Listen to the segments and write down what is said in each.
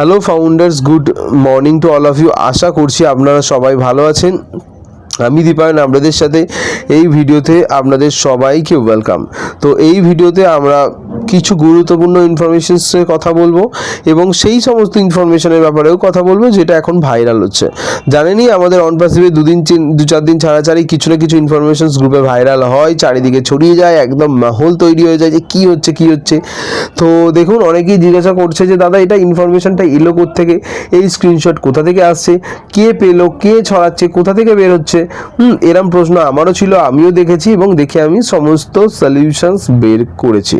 Hello founders good morning to all of you আশা করছি আপনারা সবাই ভালো আছেন। আমি দীপায়ন, আপনাদের সাথে এই ভিডিওতে আপনাদের সবাইকে ওয়েলকাম তো এই ভিডিওতে আমরা কিছু গুরুত্বপূর্ণ ইনফরমেশনসের কথা বলব এবং সেই সমস্ত ইনফরমেশনের ব্যাপারেও কথা বলব যেটা এখন ভাইরাল হচ্ছে। জানেনই আমাদের অন পাসিভে দুদিন দু চার দিন ছাড়াছাড়ি কিছু না কিছু ইনফরমেশনস গ্রুপে ভাইরাল হয়, চারিদিকে ছড়িয়ে যায়, একদম মাহল তৈরি হয়ে যায় যে কী হচ্ছে কী হচ্ছে। তো দেখুন, অনেকেই জিজ্ঞাসা করছে যে, দাদা, এটা ইনফরমেশনটা এলো থেকে এই স্ক্রিনশট কোথা থেকে আসছে? কে পেল? কে ছড়াচ্ছে? কোথা থেকে বের হচ্ছে? হুম, এরম প্রশ্ন আমারও ছিল, আমিও দেখেছি এবং দেখে আমি সমস্ত সলিউশনস বের করেছি।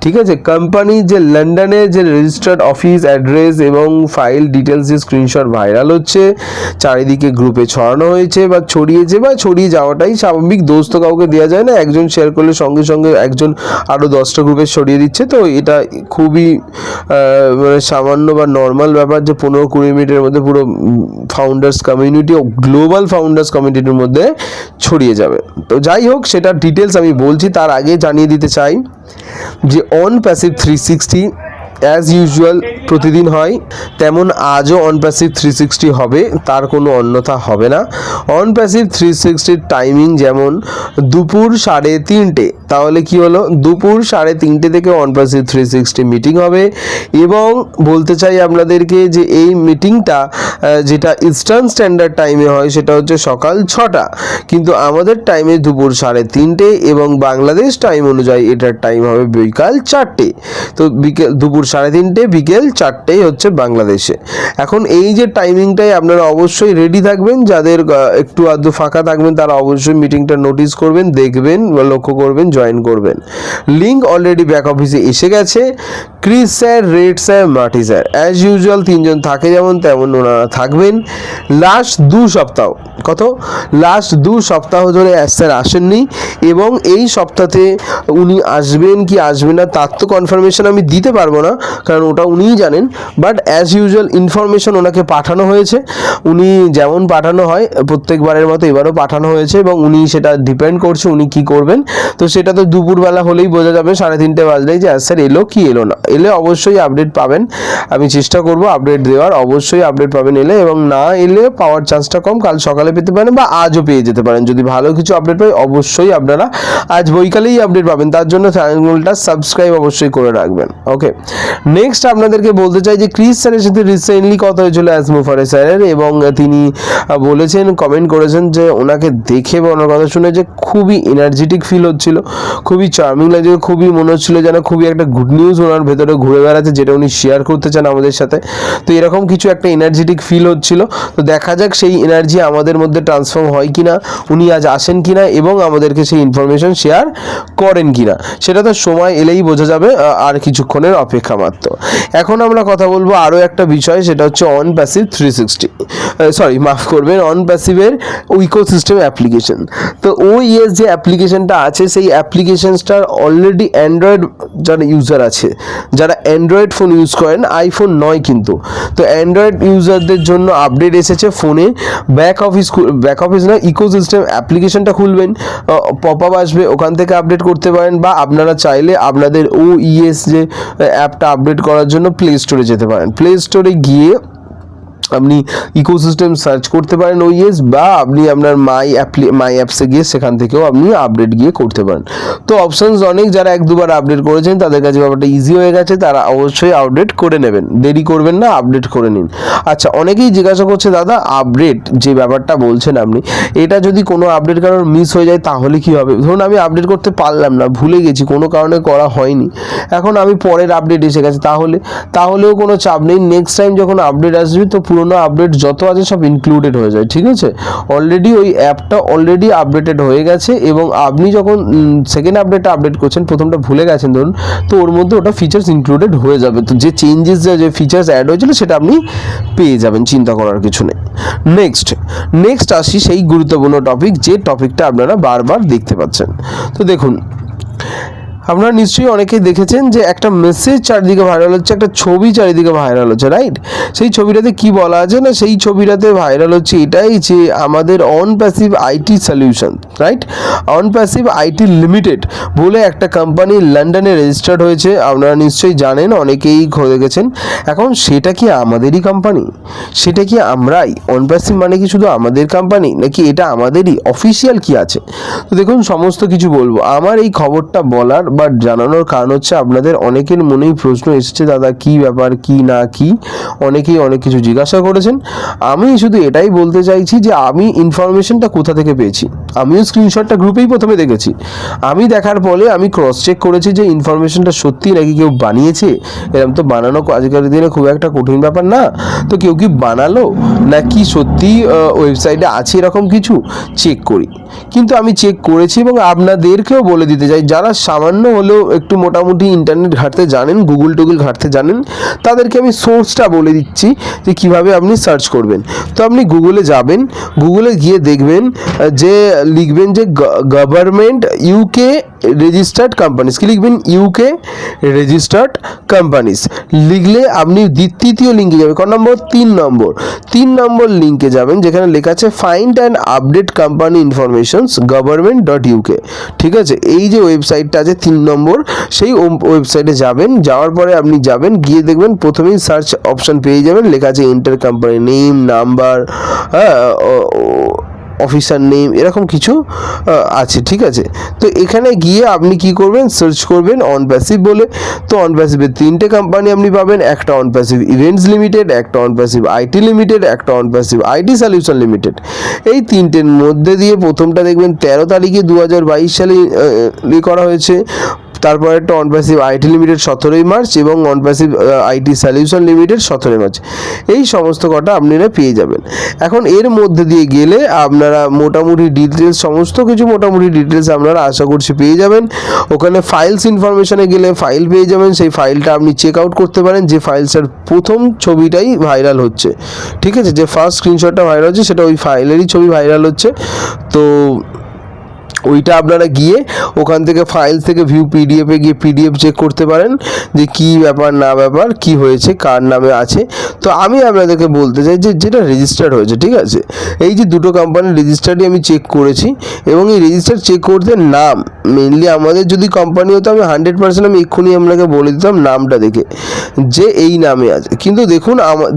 ঠিক আছে? কোম্পানি যে লন্ডনে যে রেজিস্টার্ড অফিস অ্যাড্রেস এবং ফাইল ডিটেলস যে স্ক্রিনশট ভাইরাল হচ্ছে, চারিদিকে গ্রুপে ছড়ানো হয়েছে বা ছড়িয়েছে বা ছড়িয়ে যাওয়াটাই স্বাভাবিক। দোষ তো কাউকে দেওয়া যায় না, একজন শেয়ার করলে সঙ্গে সঙ্গে একজন আরও দশটা গ্রুপে ছড়িয়ে দিচ্ছে। তো এটা খুবই মানে সামান্য বা নর্মাল ব্যাপার যে পনেরো কুড়ি মিনিটের মধ্যে পুরো ফাউন্ডার্স কমিউনিটি ও গ্লোবাল ফাউন্ডার্স কমিউনিটির মধ্যে ছড়িয়ে যাবে। তো যাই হোক সেটা ডিটেলস আমি বলছি, তার আগে জানিয়ে দিতে চাই। যে OnPassive three sixty as usual প্রতিদিন হয়, তেমন আজও অন প্যাসিভ থ্রি সিক্সটি হবে, তার কোনো অন্যথা হবে না। অন প্যাসিভ থ্রি সিক্সটির টাইমিং যেমন দুপুর সাড়ে তিনটে, তাহলে কি হলো? দুপুর সাড়ে তিনটে থেকে On Passive three sixty meeting হবে এবং বলতে চাই আপনাদেরকে যে এই মিটিংটা যেটা ইস্টার্ন স্ট্যান্ডার্ড টাইমে হয়, সেটা হচ্ছে সকাল ছটা। কিন্তু আমাদের টাইমে দুপুর সাড়ে তিনটে এবং বাংলাদেশ টাইম অনুযায়ী এটার টাইম হবে বিকাল চারটে। তো বিকেল দুপুর সাড়ে তিনটে, বিকেল চারটেই হচ্ছে বাংলাদেশে। এখন এই যে টাইমিংটাই আপনারা অবশ্যই রেডি থাকবেন। যাদের একটু আধটু ফাঁকা থাকবেন, তারা অবশ্যই মিটিংটা নোটিস করবেন, দেখবেন বা লক্ষ্য করবেন জয়েন করবেন। লিঙ্ক অলরেডি ব্যাক অফিসে এসে গেছে। Chris sir Red sir Marty sir as usual তিনজন থাকে যেমন তেমন ওনারা থাকবেন। লাস্ট দু সপ্তাহ, কত? লাস্ট দু সপ্তাহ ধরে স্যার আসেননি। এবং এই সপ্তাহে উনি আসবেন কি আসবেন না, তার তো কনফার্মেশন আমি দিতে পারব না। কারণ ওটা উনিই জানেন। বাট অ্যাজ ইউজুয়াল ইনফরমেশন ওনাকে পাঠানো হয়েছে। উনি যেমন পাঠানো হয়, প্রত্যেকবারের মতো এবারও পাঠানো হয়েছে এবং উনি সেটা ডিপেন্ড করছে উনি কি করবেন। তো সেটা তো দুপুরবেলা হলেই বোঝা যাবে, সাড়ে তিনটে বাজলেই যে স্যার এলো কি এলো না? এলে অবশ্যই আপডেট পাবেন। আমি চেষ্টা করব আপডেট দেওয়ার, অবশ্যই আপডেট পাবেন এলে এবং না এলে পাওয়ার চান্সটা কম, কাল সকালে পেতে পারেন বা আজও পেয়ে যেতে পারেন। যদি ভালো কিছু আপডেট পাই, অবশ্যই আপনারা আজ বৈকালেই আপডেট পাবেন। তার জন্য চ্যানেলটা সাবস্ক্রাইব অবশ্যই করে রাখবেন। ওকে নেক্সট আপনাদেরকে বলতে চাই যে ক্রিস স্যারের সাথে রিসেন্টলি কথা হয়েছিল অ্যাজমুফারে স্যারের এবং তিনি বলেছেন কমেন্ট করেছেন যে ওনাকে দেখে বা ওনার কথা শুনে যে খুবই এনার্জেটিক ফিল হচ্ছিল, খুবই চার্মিং লাগছিল, খুবই মনে হচ্ছিল যেন খুবই একটা গুড নিউজ ওনার ভেতরে ঘুরে বেড়াচ্ছে, যেটা উনি শেয়ার করতে চান আমাদের সাথে। তো এরকম কিছু একটা এনার্জেটিক ফিল হচ্ছিল। তো দেখা যাক সেই এনার্জি আমাদের মধ্যে ট্রান্সফর্ম হয় কিনা, উনি আজ আসেন কিনা এবং আমাদেরকে সেই ইনফরমেশন শেয়ার করেন কিনা। সেটা তো সময় এলেই বোঝা যাবে আর কিছুক্ষণের অপেক্ষা মাত্র। এখন আমরা কথা বলব আরও একটা বিষয়, সেটা হচ্ছে on passive three sixty sorry মাফ করবেন অন প্যাসিভের ইকো সিস্টেম অ্যাপ্লিকেশন তো ওই ইয়েস যে অ্যাপ্লিকেশনটা আছে, সেই অ্যাপ্লিকেশনসটার অলরেডি অ্যান্ড্রয়েড যারা ইউজার আছে, যারা অ্যান্ড্রয়েড ফোন ইউজ করেন আইফোন নয় কিন্তু। তো অ্যান্ড্রয়েড ইউজারদের জন্য আপডেট এসেছে ফোনে ব্যাক অফিস ব্যাক অফিস না ইকো সিস্টেম অ্যাপ্লিকেশনটা খুলবেন। পপ আপ আসবে, ওখান থেকে আপডেট করতে পারেন, বা আপনারা চাইলে আপনাদের ও ইএস যে অ্যাপটা আপডেট করার জন্য প্লে স্টোরে যেতে পারেন। প্লে স্টোরে গিয়ে আপনি ইকোসিস্টেম সার্চ করতে পারেন ওইএস বা আপনি আপনার মাই অ্যাপ্লি মাই অ্যাপসে গিয়ে সেখান থেকেও আপনি আপডেট গিয়ে করতে পারেন। তো অপশানস অনেক যারা এক দুবার আপডেট করেছেন, তাদের কাছে ব্যাপারটা ইজি হয়ে গেছে, তারা অবশ্যই আপডেট করে নেবেন। দেরি করবেন না আপডেট করে নিন। আচ্ছা অনেকেই জিজ্ঞাসা করছে, দাদা আপডেট যে ব্যাপারটা বলছেন আপনি, এটা যদি কোনো আপডেট কারোর মিস হয়ে যায়, তাহলে কি হবে? ধরুন আমি আপডেট করতে পারলাম না, ভুলে গেছি, কোনো কারণে করা হয়নি। এখন আমি পরের আপডেট এসে গেছে, তাহলে? তাহলেও কোনো চাপ নেই। নেক্সট টাইম যখন আপডেট আসবে, তো পুরোনো আপডেট যত আছে সব ইনক্লুডেড হয়ে যায়, ঠিক আছে? অলরেডি ওই অ্যাপটা অলরেডি আপডেটেড হয়ে গেছে এবং আপনি যখন সেকেন্ড আপডেটটা আপডেট করছেন, প্রথমটা ভুলে গেছেন ধরুন, তো ওর মধ্যে ওটা ফিচার্স ইনক্লুডেড হয়ে যাবে। তো যে চেঞ্জেস যে ফিচার্স অ্যাড হয়েছিল সেটা আপনি পেয়ে যাবেন, চিন্তা করার কিছু নেই। নেক্সট নেক্সট আসি সেই গুরুত্বপূর্ণ টপিক যে টপিকটা আপনারা বারবার দেখতে পাচ্ছেন। তো দেখুন আপনারা নিশ্চয়ই অনেকেই দেখেছেন যে একটা মেসেজ চারিদিকে ভাইরাল হচ্ছে, একটা ছবি চারিদিকে ভাইরাল হচ্ছে রাইট সেই ছবিটাতে কি বলা আছে না? সেই ছবিটাতে ভাইরাল হচ্ছে এটাই যে আমাদের OnPassive IT solution right OnPassive IT limited বলে একটা কোম্পানি লন্ডনে রেজিস্টার্ড হয়েছে। আপনারা নিশ্চয়ই জানেন, অনেকেই গেছেন এখন সেটা কি আমাদেরই কোম্পানি সেটা কি আমরাই? অন প্যাসিভ মানে কি শুধু আমাদের কোম্পানি নাকি এটা আমাদেরই? অফিসিয়াল কি আছে? তো দেখুন, সমস্ত কিছু বলব। আমার এই খবরটা বলার বা জানানোর কারণ হচ্ছে আপনাদের অনেকের মনেই প্রশ্ন এসেছে, দাদা, কি ব্যাপার, কি না, কি? অনেকেই অনেক কিছু জিজ্ঞাসা করেছেন। আমি শুধু এটাই বলতে চাইছি যে আমি ইনফরমেশনটা কোথা থেকে পেয়েছি? আমিও স্ক্রিনশটটা গ্রুপেই প্রথমে দেখেছি। আমি দেখার পরে আমি ক্রস চেক করেছি যে ইনফরমেশনটা সত্যি নাকি কেউ বানিয়েছে। এরকম তো বানানো আজকের দিনে খুব একটা কঠিন ব্যাপার না। তো কেউ কি বানালো? নাকি সত্যি ওয়েবসাইটে আছে এরকম কিছু? চেক করি। কিন্তু আমি চেক করেছি এবং আপনাদেরকেও বলে দিতে চাই, যারা সামান্য হলেও একটু মোটামুটি ইন্টারনেট ঘাঁটতে জানেন গুগল টুগল ঘাঁটতে জানেন, তাদেরকে আমি সোর্সটা বলে দিচ্ছি যে কীভাবে আপনি সার্চ করবেন। তো আপনি গুগলে যাবেন গুগলে গিয়ে দেখবেন যে লিখবেন যে গভর্নমেন্ট ইউকে রেজিস্টার্ড কোম্পানিজ কি লিখবেন? ইউকে রেজিস্টার্ড কোম্পানিজ লিখলে আপনি তৃতীয় লিঙ্কে যাবেন, ক নম্বর? তিন নম্বর। তিন নম্বর লিঙ্কে যাবেন, যেখানে লেখা আছে find and update company informations government dot UK ঠিক আছে? এই যে ওয়েবসাইটটা আছে তিন নম্বর, সেই ওয়েবসাইটে যাবেন, যাওয়ার পরে আপনি যাবেন, গিয়ে দেখবেন প্রথমেই সার্চ অপশন পেয়ে যাবেন, লেখা আছে ইন্টার কোম্পানি নেম নাম্বার হ্যাঁ অফিসার নেম এরকম কিছু আছে, ঠিক আছে? তো এখানে গিয়ে আপনি কি করবেন? সার্চ করবেন অন প্যাসিভ বলে। তো অন প্যাসিভের তিনটে কোম্পানি আপনি পাবেন, একটা অন প্যাসিভ ইভেন্টস লিমিটেড একটা অন প্যাসিভ আইটি লিমিটেড একটা on passive IT solution limited এই তিনটের মধ্যে দিয়ে প্রথমটা দেখবেন, তেরো তারিখে দু হাজার বাইশ সালে করা হয়েছে। তারপর একটা অনপ্যাসিভ আইটি লিমিটেড সতেরোই মার্চ এবং অনপ্যাসিভ আইটি সলিউশন লিমিটেড সতেরোই মার্চ এই সমস্ত কটা আপনারা পেয়ে যাবেন। এখন এর মধ্যে দিয়ে গেলে আপনারা মোটামুটি ডিটেলস সমস্ত কিছু মোটামুটি ডিটেলস আপনারা আশা করছি পেয়ে যাবেন। ওখানে ফাইলস ইনফরমেশনে গেলে ফাইল পেয়ে যাবেন। সেই ফাইলটা আপনি চেক আউট করতে পারেন। যে ফাইলসটার প্রথম ছবিটাই ভাইরাল হচ্ছে। ঠিক আছে? যে ফার্স্ট স্ক্রিনশটটা ভাইরাল হচ্ছে, সেটা ওই ফাইলেরই ছবি ভাইরাল হচ্ছে। তো ওইটা আপনারা গিয়ে ওখান থেকে ফাইল থেকে ভিউ পিডিএফে গিয়ে পিডিএফ চেক করতে পারেন যে কি ব্যাপার, না ব্যাপার, কি হয়েছে, কার নামে আছে। তো আমি আপনাদেরকে বলতে চাই যে যেটা রেজিস্টার্ড হয়েছে, ঠিক আছে? এই যে দুটো কোম্পানির রেজিস্টারই আমি চেক করেছি এবং এই রেজিস্টার চেক করতে নাম মেনলি আমাদের যদি কোম্পানি হতো, আমি হান্ড্রেড পার্সেন্ট আমি এক্ষুনি আপনাকে বলে দিতাম নামটা দেখে, যে এই নামে আছে। কিন্তু দেখুন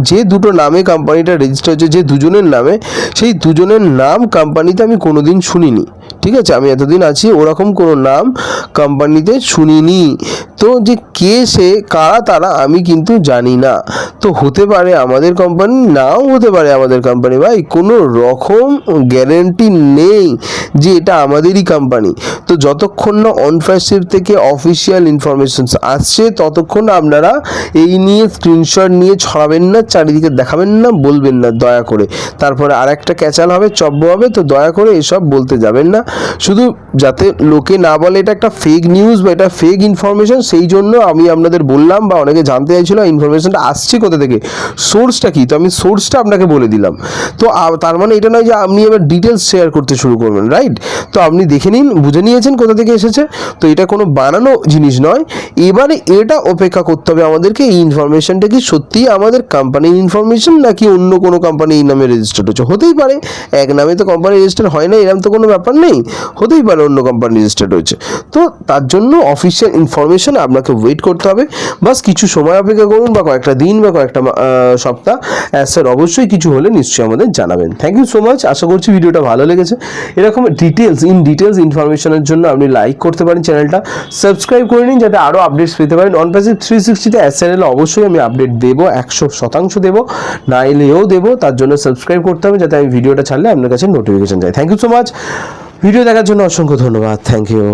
যে দুটো নামে কোম্পানিটা রেজিস্টার হচ্ছে যে দুজনের নামে, সেই দুজনের নাম কোম্পানিতে আমি কোনোদিন শুনিনি। ঠিক আছে, আমি এতদিন আছি, ওরকম কোনো নাম কোম্পানিতে শুনিনি। তো যে কে সে, কারা তারা আমি কিন্তু জানি না। তো হতে পারে আমাদের কোম্পানি নাও হতে পারে আমাদের কোম্পানি ভাই, কোনো রকম গ্যারেন্টি নেই যে এটা আমাদেরই কোম্পানি তো যতক্ষণ না অনফ্যাসিভ থেকে অফিসিয়াল ইনফরমেশন আসছে, ততক্ষণ আপনারা এই নিয়ে স্ক্রিনশট নিয়ে ছড়াবেন না, চারিদিকে দেখাবেন না, বলবেন না, দয়া করে। তারপরে আর একটা ক্যাচাল হবে চব্য হবে, তো দয়া করে এসব বলতে যাবেন না। শুধু যাতে লোকে না বলে এটা একটা ফেক নিউজ বা এটা ফেক ইনফরমেশন সেই জন্য আমি আপনাদের বললাম বা অনেকে জানতে চাইছিল ইনফরমেশনটা আসছে কোথা থেকে সোর্সটা কি? তো আমি সোর্সটা আপনাকে বলে দিলাম। তো তার মানে এটা নয় যে আপনি এবার ডিটেলস শেয়ার করতে শুরু করবেন রাইট তো আপনি দেখে নিন, বুঝে নিয়েছেন কোথা থেকে এসেছে। তো এটা কোনো বানানো জিনিস নয়। এবারে এটা অপেক্ষা করতে হবে আমাদেরকে, এই ইনফরমেশনটা কি সত্যিই আমাদের কোম্পানির ইনফরমেশন নাকি অন্য কোনো কোম্পানি এই নামে রেজিস্টার্ড হচ্ছে? হতেই পারে, এক নামে তো কোম্পানি রেজিস্টার হয় না এরকম তো কোনো ব্যাপার নেই। হতেই পারে অন্য কোম্পানি রেজিস্টার্ড হয়েছে। তো তার জন্য অফিসিয়াল ইনফরমেশন আপনাকে ওয়েট করতে হবে। বাস কিছু সময় অপেক্ষা করুন বা কয়েকটা দিন বা কয়েকটা সপ্তাহ। স্যার, অবশ্যই কিছু হলে নিশ্চয়ই আমাদের জানাবেন। থ্যাংক ইউ সো মাচ আশা করছি ভিডিওটা ভালো লেগেছে। এরকম ডিটেলস ইন ডিটেলস ইনফরমেশনের জন্য আপনি লাইক করতে পারেন চ্যানেলটা সাবস্ক্রাইব করে নিন যাতে আরও আপডেটস পেতে পারেন। অন প্যাসিভ থ্রি সিক্সটিতে অ্যাস চ্যানেলে অবশ্যই আমি আপডেট দেবো, একশো শতাংশ দেবো। না এলেও দেবো। তার জন্য সাবস্ক্রাইব করতে হবে যাতে আমি ভিডিওটা ছাড়লে আপনার কাছে নোটিফিকেশন যায়। Thank you so much video দেখার জন্য অসংখ্য ধন্যবাদ। Thank you